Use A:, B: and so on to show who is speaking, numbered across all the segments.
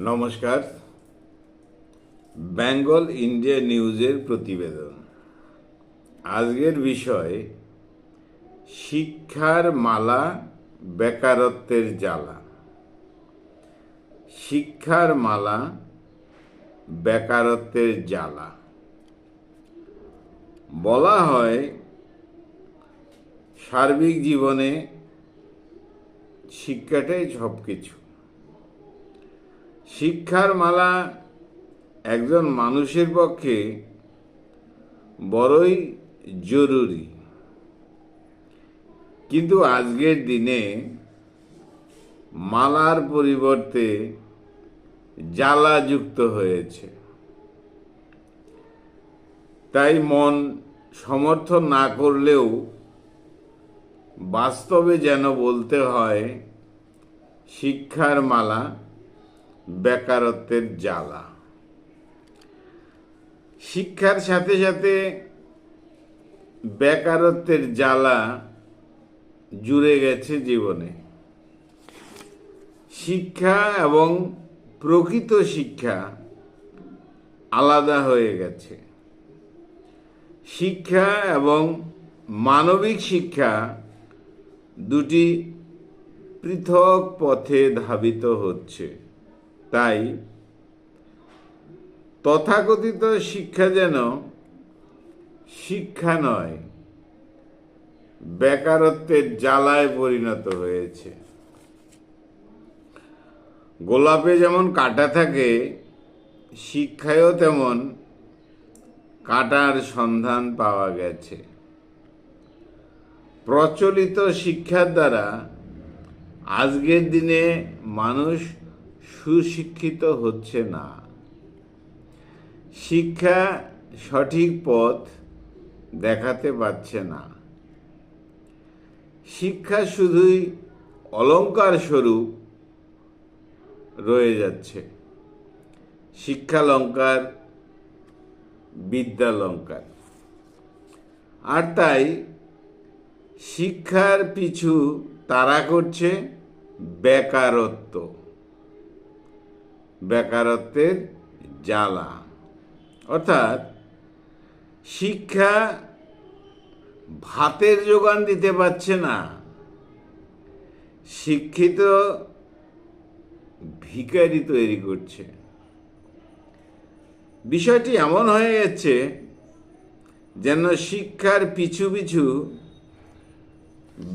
A: নমস্কার। বেঙ্গল ইন্ডিয়া নিউজের প্রতিবেদন। আজকের বিষয়, শিক্ষার মালা বেকারত্বের জ্বালা। শিক্ষার মালা বেকারত্বের জ্বালা। বলা হয়, সার্বিক জীবনে শিক্ষাটাই সব কিছু শিক্ষার মালা একজন মানুষের পক্ষে বড়ই জরুরি। কিন্তু আজকের দিনে মালার পরিবর্তে জ্বালা যুক্ত হয়েছে। তাই মন সমর্থন না করলেও বাস্তবে যেন বলতে হয়, শিক্ষার মালা বেকারত্বের জ্বালা। শিক্ষার সাথে সাথে বেকারত্বের জ্বালা জুড়ে গেছে জীবনে। শিক্ষা এবং প্রকৃত শিক্ষা আলাদা হয়ে গেছে। শিক্ষা এবং মানবিক শিক্ষা দুটি পৃথক পথে ধাবিত হচ্ছে। তাই তথাকথিত শিক্ষা যেন শিক্ষা নয়, বেকারত্বের জ্বালায় পরিণত হয়েছে। গোলাপে যেমন কাটা থাকে, শিক্ষায়ও তেমন কাটার সন্ধান পাওয়া গেছে। প্রচলিত শিক্ষার দ্বারা আজকের দিনে মানুষ সুশিক্ষিত হচ্ছে না। শিক্ষা সঠিক পথ দেখাতে পারছে না। শিক্ষা শুধুই অলঙ্কার স্বরূপ রয়ে যাচ্ছে। শিক্ষালঙ্কার বিদ্যালঙ্কার আর তাই শিক্ষার পিছু তারা করছে বেকারত্ব। বেকারত্বের জ্বালা। অর্থাৎ শিক্ষা ভাতের যোগান দিতে পারছে না। শিক্ষিত ভিখারি তৈরি করছে। বিষয়টি এমন হয়ে গেছে যেন শিক্ষার পিছু পিছু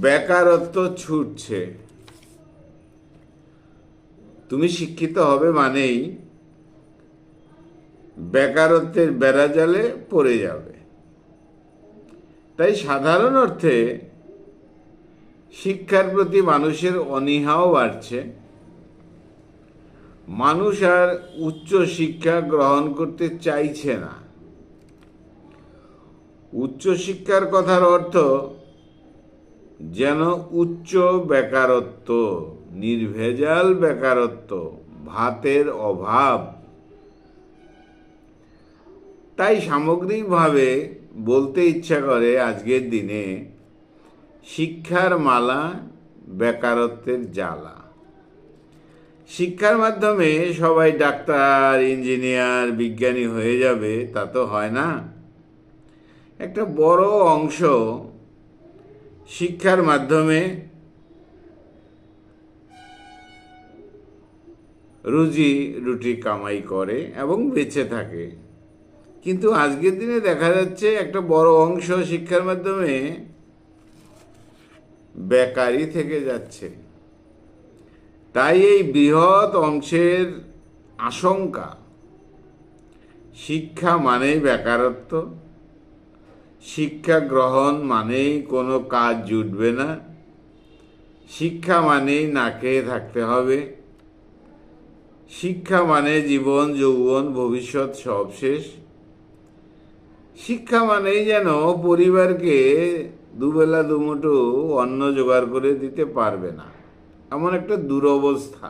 A: বেকারত্ব ছুটছে। তুমি শিক্ষিত হবে মানেই বেকারত্বের বেড়াজালে পড়ে যাবে। তাই সাধারণ অর্থে শিক্ষার প্রতি মানুষের অনীহাও বাড়ছে। মানুষ আর উচ্চ শিক্ষা গ্রহণ করতে চাইছে না। উচ্চ শিক্ষার কথার অর্থ যেন উচ্চ বেকারত্ব। নির্ভেজাল বেকারত্ব, ভাতের অভাব। তাই সামগ্রিকভাবে বলতে ইচ্ছা করে আজকের দিনে, শিক্ষার মালা বেকারত্বের জ্বালা। শিক্ষার মাধ্যমে সবাই ডাক্তার, ইঞ্জিনিয়ার, বিজ্ঞানী হয়ে যাবে, তা তো হয় না। একটা বড় অংশ শিক্ষার মাধ্যমে রুজি রুটি কামাই করে এবং বেঁচে থাকে। কিন্তু আজকের দিনে দেখা যাচ্ছে একটা বড় অংশ শিক্ষার মাধ্যমে বেকারই থেকে যাচ্ছে। তাই এই বৃহৎ অংশের আশঙ্কা, শিক্ষা মানেই বেকারত্ব, শিক্ষা গ্রহণ মানেই কোনো কাজ জুটবে না, শিক্ষা মানেই না খেয়ে থাকতে হবে। শিক্ষা মানে জীবন, যৌবন, ভবিষ্যৎ, সব শেষ। শিক্ষা মানেই যেন পরিবারকে দুবেলা, দুমুঠো অন্ন জোগাড় করে দিতে পারবে না। এমন একটা দুরবস্থা।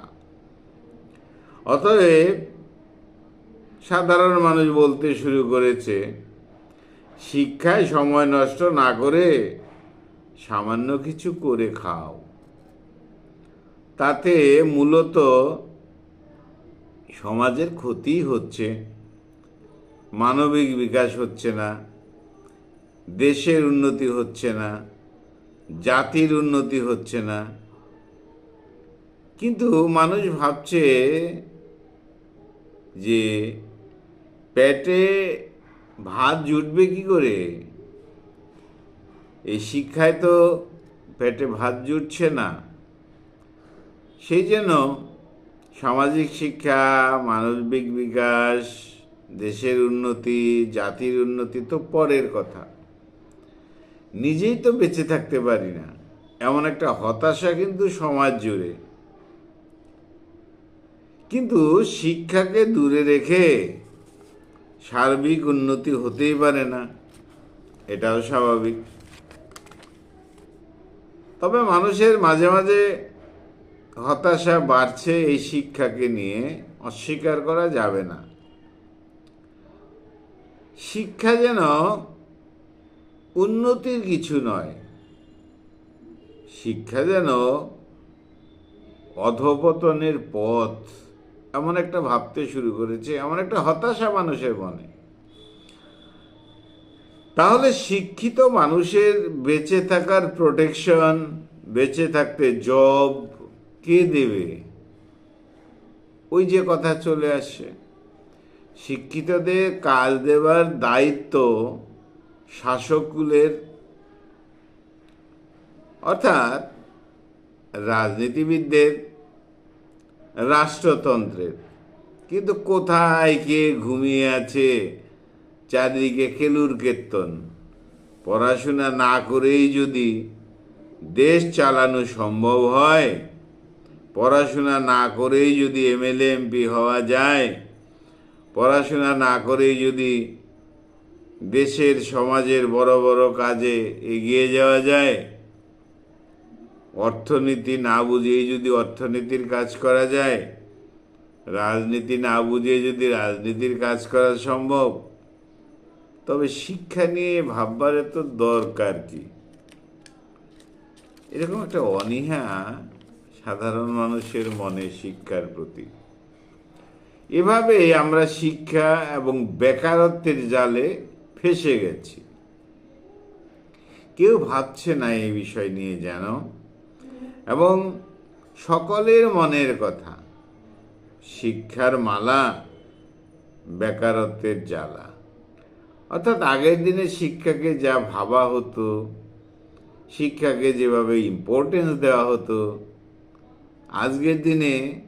A: অতএব সাধারণ মানুষ বলতে শুরু করেছে, শিক্ষায় সময় নষ্ট না করে সামান্য কিছু করে খাও। তাতে মূলত সমাজের ক্ষতি হচ্ছে। মানবিক বিকাশ হচ্ছে না। দেশের উন্নতি হচ্ছে না। জাতির উন্নতি হচ্ছে না। কিন্তু মানুষ ভাবছে যে পেটে ভাত জুটবে কি করে? এই শিক্ষায় তো পেটে ভাত জুটছে না। সেই জন্য সামাজিক শিক্ষা মানবিক বিকাশ, দেশের উন্নতি, জাতির উন্নতি তো পরের কথা। নিজেই তো বেঁচে থাকতে পারি না। এমন একটা হতাশা কিন্তু সমাজ জুড়ে। কিন্তু শিক্ষাকে দূরে রেখে সার্বিক উন্নতি হতেই পারে না, এটাও স্বাভাবিক। তবে মানুষের মাঝে মাঝে হতাশা বাড়ছে এই শিক্ষাকে নিয়ে, অস্বীকার করা যাবে না। শিক্ষা যেন উন্নতির কিছু নয়, শিক্ষা যেন অধপতনের পথ, এমন একটা ভাবতে শুরু করেছে, এমন একটা হতাশা মানুষের মনে। তাহলে শিক্ষিত মানুষের বেঁচে থাকার প্রোটেকশন বেঁচে থাকতে জব কে দেবে? ওই যে কথা চলে আসছে শিক্ষিতদের কাজ দেওয়ার দায়িত্ব শাসককুলের অর্থাৎ রাজনীতিবিদদের, রাষ্ট্রতন্ত্রের। কিন্তু কোথায় কে ঘুমিয়ে আছে? চারিদিকে খেলুর কীর্তন। পড়াশোনা না করেই যদি দেশ চালানো সম্ভব হয় পড়াশোনা না করেই যদি এমএলএ, এমপি হওয়া যায়, পড়াশোনা না করেই যদি দেশের, সমাজের বড় বড় কাজে এগিয়ে যাওয়া যায়, অর্থনীতি না বুঝিয়ে যদি অর্থনীতির কাজ করা যায়, রাজনীতি না বুঝিয়ে যদি রাজনীতির কাজ করা সম্ভব, তবে শিক্ষা নিয়ে ভাববার তো দরকার কি? এরকম একটা অনীহা সাধারণ মানুষের মনে শিক্ষার প্রতি। এভাবে আমরা শিক্ষা এবং বেকারত্বের জালে ফেসে গেছি। কেউ ভাবছে না এই বিষয় নিয়ে যেন। এবং সকলের মনের কথা, শিক্ষার মালা, বেকারত্বের জ্বালা। অর্থাৎ আগের দিনে শিক্ষাকে যা ভাবা হতো, শিক্ষাকে যেভাবে ইম্পর্টেন্স দেওয়া হতো আজকের দিনে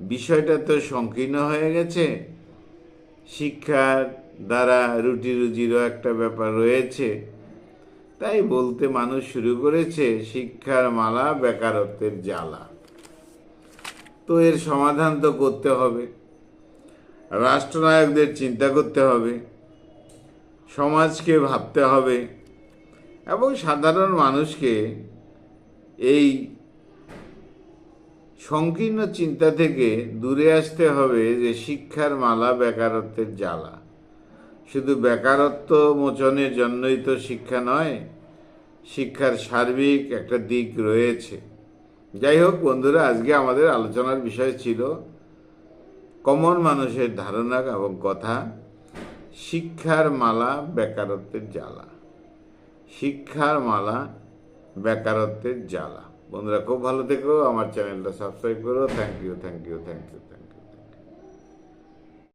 A: বিষয়টা তো সংকীর্ণ হয়ে গেছে। শিক্ষার দ্বারা রুটি রুজিরও একটা ব্যাপার রয়েছে। তাই বলতে মানুষ শুরু করেছে শিক্ষার মালা বেকারত্বের জ্বালা। তো এর সমাধান তো করতে হবে। রাষ্ট্রনায়কদের চিন্তা করতে হবে। সমাজকে ভাবতে হবে। এবং সাধারণ মানুষকে এই সংকীর্ণ চিন্তা থেকে দূরে আসতে হবে যে শিক্ষার মালা বেকারত্বের জ্বালা। শুধু বেকারত্ব মোচনের জন্যই তো শিক্ষা নয়, শিক্ষার সার্বিক একটা দিক রয়েছে। যাই হোক বন্ধুরা, আজকে আমাদের আলোচনার বিষয় ছিল কমন মানুষের ধারণা এবং কথা, শিক্ষার মালা বেকারত্বের জ্বালা। শিক্ষার মালা বেকারত্বের জ্বালা। বন্ধুরা, খুব ভালো থেকো, আমার চ্যানেলটা সাবস্ক্রাইব করো। Thank you thank you thank you thank